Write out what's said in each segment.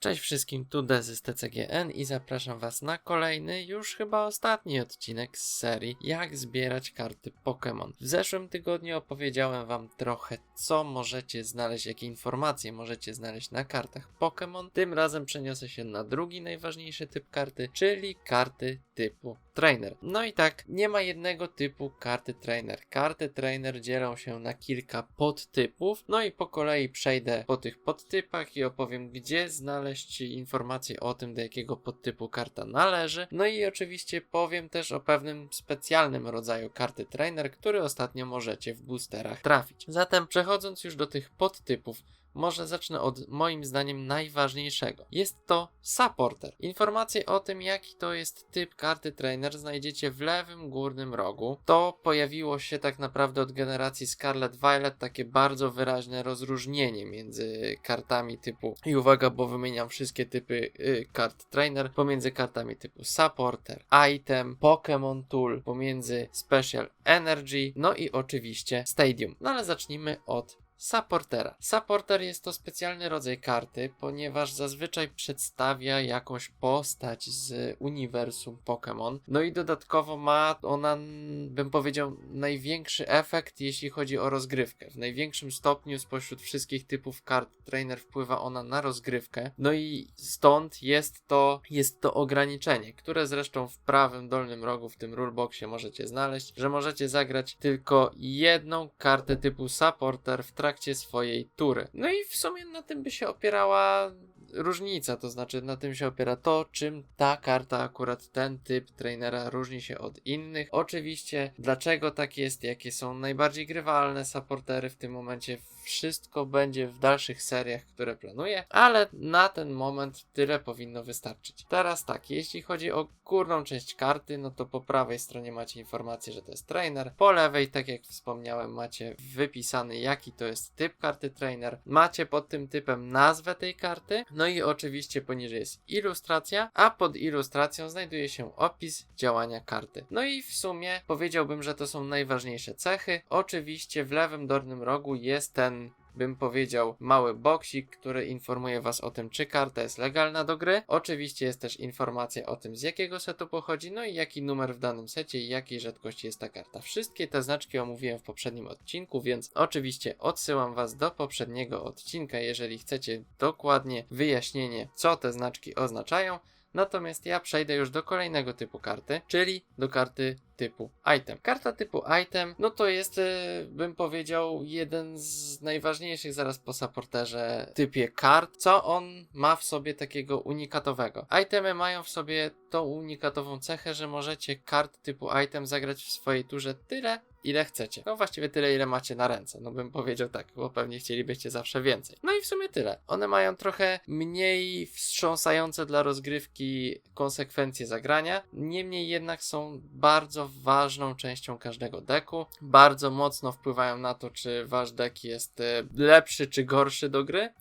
Cześć wszystkim, tu Dezy z TCGN i zapraszam was na kolejny, już chyba ostatni odcinek z serii Jak zbierać karty Pokémon. W zeszłym tygodniu opowiedziałem wam trochę, co możecie znaleźć, jakie informacje możecie znaleźć na kartach Pokémon. Tym razem przeniosę się na drugi najważniejszy typ karty, czyli karty typu Trainer. No i tak, nie ma jednego typu karty Trainer. Karty Trainer dzielą się na kilka podtypów, no i po kolei przejdę po tych podtypach i opowiem, gdzie znaleźć informacje o tym, do jakiego podtypu karta należy. No i oczywiście powiem też o pewnym specjalnym rodzaju karty Trainer, który ostatnio możecie w boosterach trafić. Zatem przechodząc już do tych podtypów, może zacznę od moim zdaniem najważniejszego. Jest to supporter. Informacje o tym, jaki to jest typ karty trainer, znajdziecie w lewym górnym rogu. To pojawiło się tak naprawdę od generacji Scarlet Violet takie bardzo wyraźne rozróżnienie między kartami typu i uwaga, bo wymieniam wszystkie typy y, kart trainer pomiędzy kartami typu supporter, item, Pokémon tool, pomiędzy special energy, no i oczywiście stadium. No ale zacznijmy od Supportera. Supporter jest to specjalny rodzaj karty, ponieważ zazwyczaj przedstawia jakąś postać z uniwersum Pokémon. No i dodatkowo ma ona, bym powiedział, największy efekt, jeśli chodzi o rozgrywkę. W największym stopniu spośród wszystkich typów kart trainer wpływa ona na rozgrywkę. No i stąd jest to, jest to ograniczenie, które zresztą w prawym dolnym rogu w tym ruleboxie możecie znaleźć, że możecie zagrać tylko jedną kartę typu supporter w trakcie trakcie swojej tury. No i w sumie na tym by się opierała różnica, to znaczy na tym się opiera to, czym ta karta, akurat ten typ trainera różni się od innych. Oczywiście, dlaczego tak jest, jakie są najbardziej grywalne supportery w tym momencie, wszystko będzie w dalszych seriach, które planuję, ale na ten moment tyle powinno wystarczyć. Teraz tak, jeśli chodzi o górną część karty, no to po prawej stronie macie informację, że to jest trainer, po lewej, tak jak wspomniałem, macie wypisany jaki to jest typ karty trainer, macie pod tym typem nazwę tej karty, no i oczywiście poniżej jest ilustracja, a pod ilustracją znajduje się opis działania karty. No i w sumie powiedziałbym, że to są najważniejsze cechy. Oczywiście w lewym dolnym rogu jest ten bym powiedział, mały boksik, który informuje Was o tym, czy karta jest legalna do gry. Oczywiście jest też informacja o tym, z jakiego setu pochodzi, no i jaki numer w danym secie i jakiej rzadkości jest ta karta. Wszystkie te znaczki omówiłem w poprzednim odcinku, więc oczywiście odsyłam Was do poprzedniego odcinka, jeżeli chcecie dokładnie wyjaśnienie, co te znaczki oznaczają. Natomiast ja przejdę już do kolejnego typu karty, czyli do karty typu item. Karta typu item, no to jest, e, bym powiedział, jeden z najważniejszych zaraz po supporterze typie kart. Co on ma w sobie takiego unikatowego? Itemy mają w sobie tą unikatową cechę, że możecie kart typu item zagrać w swojej turze tyle, ile chcecie. No właściwie tyle, ile macie na ręce. No bym powiedział tak, bo pewnie chcielibyście zawsze więcej. No i w sumie tyle. One mają trochę mniej wstrząsające dla rozgrywki konsekwencje zagrania. Niemniej jednak są bardzo ważną częścią każdego deku. Bardzo mocno wpływają na to, czy wasz deck jest e, lepszy czy gorszy do gry.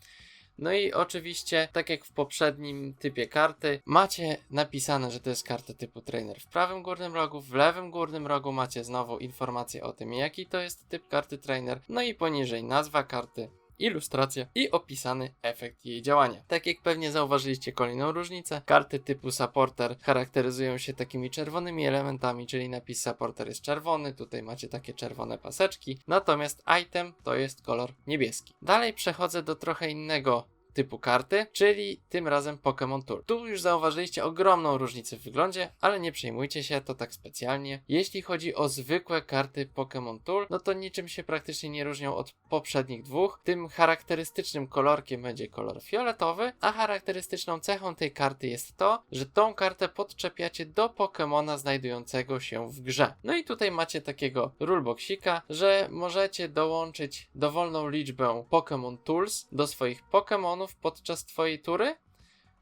No i oczywiście, tak jak w poprzednim typie karty, macie napisane, że to jest karta typu trainer w prawym górnym rogu, w lewym górnym rogu macie znowu informację o tym, jaki to jest typ karty trainer, no i poniżej nazwa karty, ilustracja i opisany efekt jej działania. Tak jak pewnie zauważyliście kolejną różnicę, karty typu supporter charakteryzują się takimi czerwonymi elementami, czyli napis supporter jest czerwony, tutaj macie takie czerwone paseczki, natomiast item to jest kolor niebieski. Dalej przechodzę do trochę innego typu karty, czyli tym razem Pokémon Tour. Tu już zauważyliście ogromną różnicę w wyglądzie, ale nie przejmujcie się to tak specjalnie. Jeśli chodzi o zwykłe karty Pokémon Tour, no to niczym się praktycznie nie różnią od poprzednich dwóch. Tym charakterystycznym kolorkiem będzie kolor fioletowy, a charakterystyczną cechą tej karty jest to, że tą kartę podczepiacie do Pokémona znajdującego się w grze. No i tutaj macie takiego ruleboxika, że możecie dołączyć dowolną liczbę Pokémon Tools do swoich Pokémonów podczas twojej tury,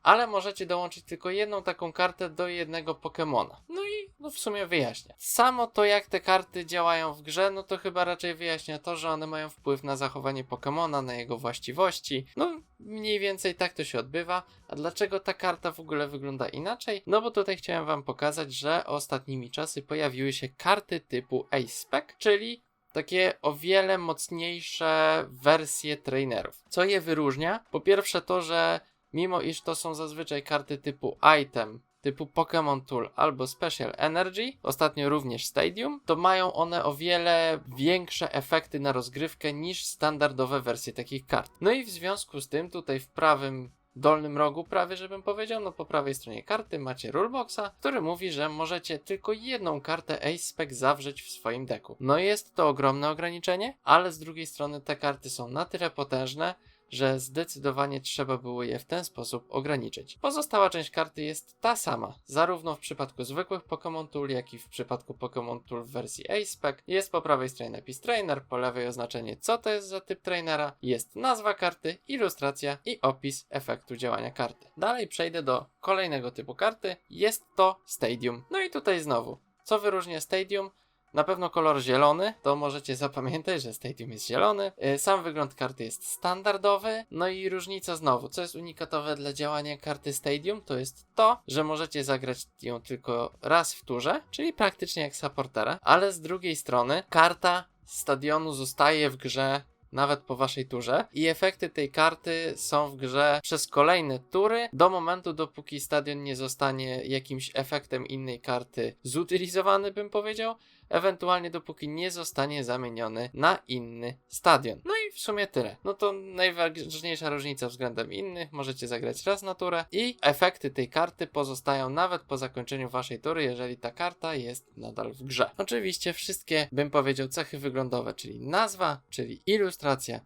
ale możecie dołączyć tylko jedną taką kartę do jednego Pokemona. No i no w sumie wyjaśnia. Samo to, jak te karty działają w grze, no to chyba raczej wyjaśnia to, że one mają wpływ na zachowanie Pokemona, na jego właściwości. No mniej więcej tak to się odbywa. A dlaczego ta karta w ogóle wygląda inaczej? No bo tutaj chciałem wam pokazać, że ostatnimi czasy pojawiły się karty typu Ace Spec, czyli takie o wiele mocniejsze wersje trainerów. Co je wyróżnia? Po pierwsze to, że mimo iż to są zazwyczaj karty typu item, typu Pokémon Tool albo Special Energy, ostatnio również Stadium, to mają one o wiele większe efekty na rozgrywkę niż standardowe wersje takich kart. No i w związku z tym tutaj w prawym dolnym rogu prawie, żebym powiedział, no po prawej stronie karty macie ruleboxa, który mówi, że możecie tylko jedną kartę Ace Spec zawrzeć w swoim deku. No jest to ogromne ograniczenie, ale z drugiej strony te karty są na tyle potężne, że zdecydowanie trzeba było je w ten sposób ograniczyć. Pozostała część karty jest ta sama, zarówno w przypadku zwykłych Pokémon Tool, jak i w przypadku Pokémon Tool w wersji A-Spec. Jest po prawej stronie napis Trainer, po lewej oznaczenie co to jest za typ trainera, jest nazwa karty, ilustracja i opis efektu działania karty. Dalej przejdę do kolejnego typu karty, jest to Stadium. No i tutaj znowu, co wyróżnia Stadium? Na pewno kolor zielony, to możecie zapamiętać, że Stadium jest zielony. Yy, Sam wygląd karty jest standardowy. No i różnica znowu, co jest unikatowe dla działania karty Stadium, to jest to, że możecie zagrać ją tylko raz w turze, czyli praktycznie jak supportera, ale z drugiej strony karta stadionu zostaje w grze nawet po waszej turze i efekty tej karty są w grze przez kolejne tury do momentu dopóki stadion nie zostanie jakimś efektem innej karty zutylizowany bym powiedział ewentualnie dopóki nie zostanie zamieniony na inny stadion. No i w sumie tyle. No to najważniejsza różnica względem innych, możecie zagrać raz na turę i efekty tej karty pozostają nawet po zakończeniu waszej tury, jeżeli ta karta jest nadal w grze. Oczywiście wszystkie, bym powiedział, cechy wyglądowe, czyli nazwa, czyli ilustracja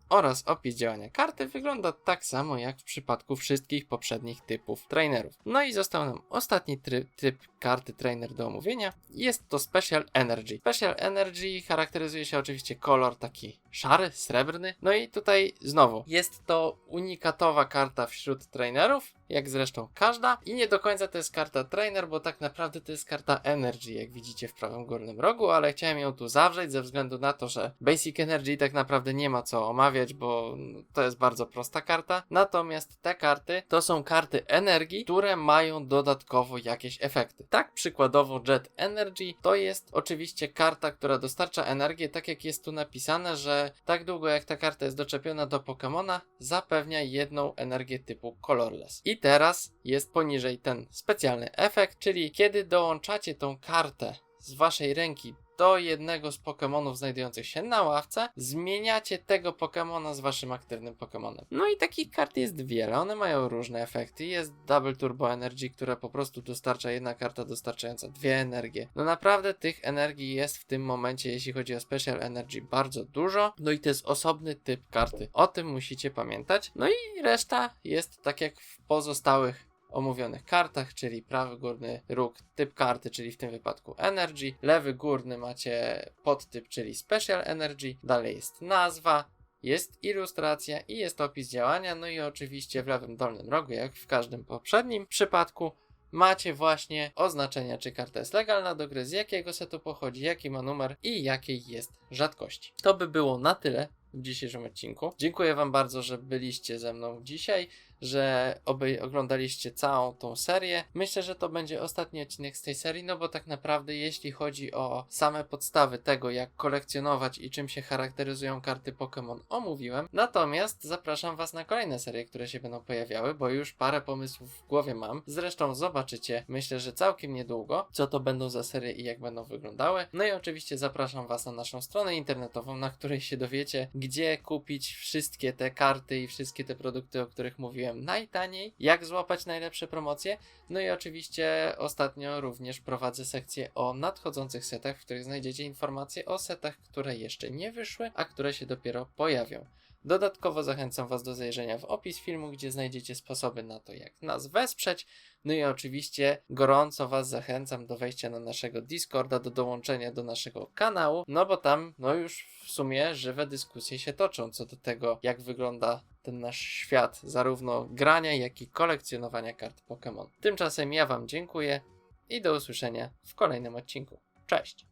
oraz opis działania karty wygląda tak samo jak w przypadku wszystkich poprzednich typów trainerów. No i został nam ostatni try- typ karty trainer do omówienia. Jest to Special Energy. Special Energy charakteryzuje się oczywiście kolor taki szary, srebrny. No i tutaj znowu jest to unikatowa karta wśród trainerów, jak zresztą każda. I nie do końca to jest karta trainer, bo tak naprawdę to jest karta Energy, jak widzicie w prawym górnym rogu, ale chciałem ją tu zawrzeć ze względu na to, że Basic Energy tak naprawdę nie ma co omawiać, bo to jest bardzo prosta karta. Natomiast te karty to są karty energii, które mają dodatkowo jakieś efekty. Tak przykładowo Jet Energy to jest oczywiście karta, która dostarcza energię, tak jak jest tu napisane, że tak długo jak ta karta jest doczepiona do Pokemona, zapewnia jedną energię typu Colorless. I teraz jest poniżej ten specjalny efekt, czyli kiedy dołączacie tą kartę z waszej ręki do jednego z Pokemonów znajdujących się na ławce, zmieniacie tego Pokemona z waszym aktywnym Pokemonem. No i takich kart jest wiele, one mają różne efekty. Jest Double Turbo Energy, która po prostu dostarcza jedna karta dostarczająca dwie energie. No naprawdę tych energii jest w tym momencie, jeśli chodzi o Special Energy, bardzo dużo. No i to jest osobny typ karty. O tym musicie pamiętać. No i reszta jest tak jak w pozostałych omówionych kartach, czyli prawy górny róg typ karty, czyli w tym wypadku Energy, lewy górny macie podtyp, czyli Special Energy, dalej jest nazwa, jest ilustracja i jest opis działania, no i oczywiście w lewym dolnym rogu, jak w każdym poprzednim przypadku, macie właśnie oznaczenia, czy karta jest legalna do gry, z jakiego setu pochodzi, jaki ma numer i jakiej jest rzadkości. To by było na tyle w dzisiejszym odcinku. Dziękuję Wam bardzo, że byliście ze mną dzisiaj, że oglądaliście całą tą serię. Myślę, że to będzie ostatni odcinek z tej serii, no bo tak naprawdę jeśli chodzi o same podstawy tego, jak kolekcjonować i czym się charakteryzują karty Pokémon, omówiłem. Natomiast zapraszam Was na kolejne serie, które się będą pojawiały, bo już parę pomysłów w głowie mam. Zresztą zobaczycie, myślę, że całkiem niedługo, co to będą za serie i jak będą wyglądały. No i oczywiście zapraszam Was na naszą stronę internetową, na której się dowiecie, gdzie kupić wszystkie te karty i wszystkie te produkty, o których mówiłem najtaniej, jak złapać najlepsze promocje. No i oczywiście ostatnio również prowadzę sekcję o nadchodzących setach, w których znajdziecie informacje o setach, które jeszcze nie wyszły, a które się dopiero pojawią. Dodatkowo zachęcam Was do zajrzenia w opis filmu, gdzie znajdziecie sposoby na to, jak nas wesprzeć. No i oczywiście gorąco Was zachęcam do wejścia na naszego Discorda, do dołączenia do naszego kanału, no bo tam no już w sumie żywe dyskusje się toczą co do tego, jak wygląda ten nasz świat, zarówno grania, jak i kolekcjonowania kart Pokémon. Tymczasem ja Wam dziękuję i do usłyszenia w kolejnym odcinku. Cześć!